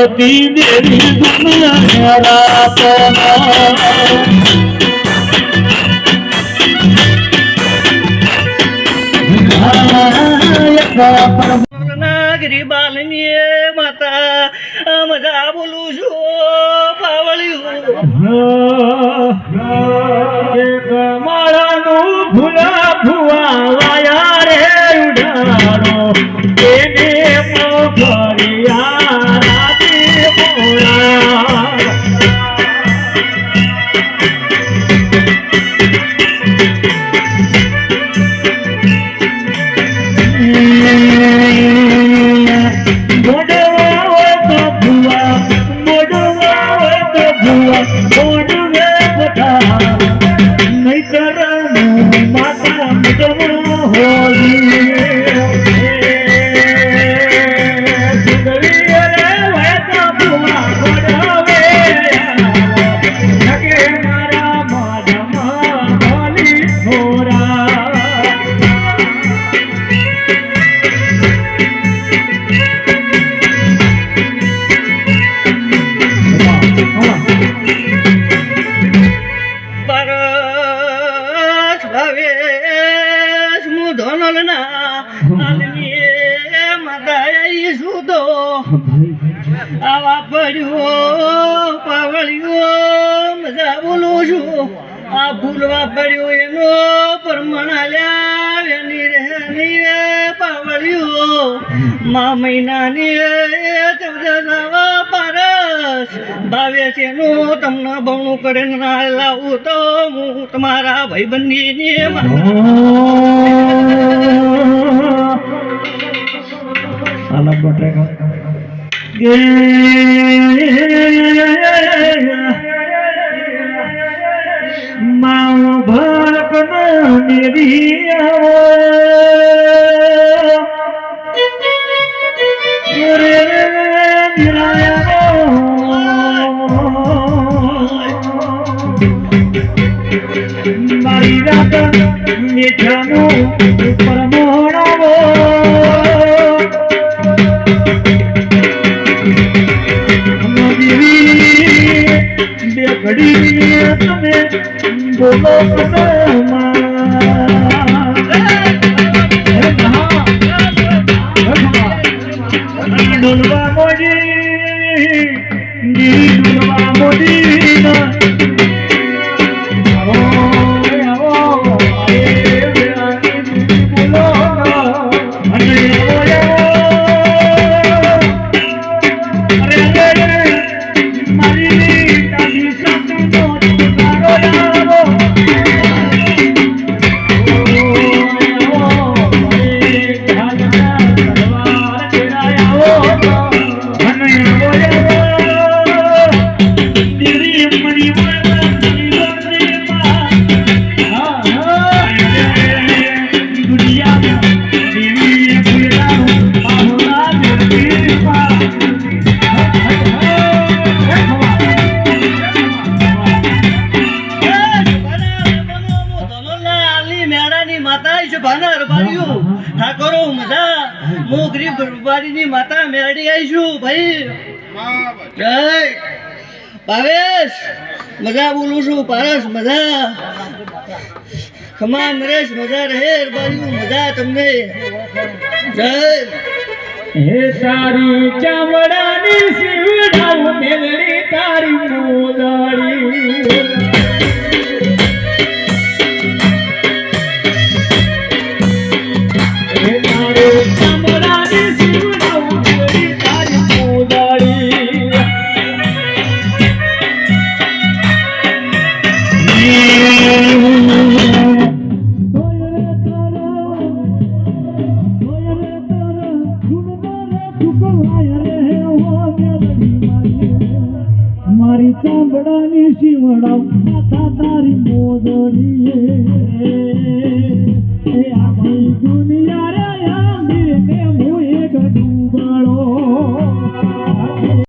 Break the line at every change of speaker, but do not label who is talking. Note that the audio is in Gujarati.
ધરતી દેવી દુનિયા રાતના
નાગરી બાલની માતા મજા બોલું છું પાવળ્યું.
મારાનું ભૂલા ભુવા વાયા રે ઉડારો એને ભુવા માતા તો
આવા પડ્યો, પાવળ્યો, મજા બોલું છું. આ ભૂલવા પડ્યો એનો પરમણાલ્યા વેની રહેની પાવળ્યો. મા મહિનાની રે ચૌદસાવા પારસ. ભાવે છે નું તમને બમણું કરીને ના લાવું તો હું તમારા ભાઈબંધી ને
Alam mereka. Mau berkenan diri મારી રાત Nijamu Permohonamu ડોલવા મોડી ડોલવા મોડી
ઠાકોરો મજા. હું ગરીબ ગરબારીની માતા મેરડી આવીશું ભાઈ. જય. ભાવેશ. મજા બોલું છું પારસ મજા. ખમા નરેશ મજા રહે બાજુ મજા તમને. જય.
હે તારી ચામડાની શિવડાવ મેલડી તારી મોદાળી. સાંભળાની શિવડાવ. માથા તારી મોદડીએ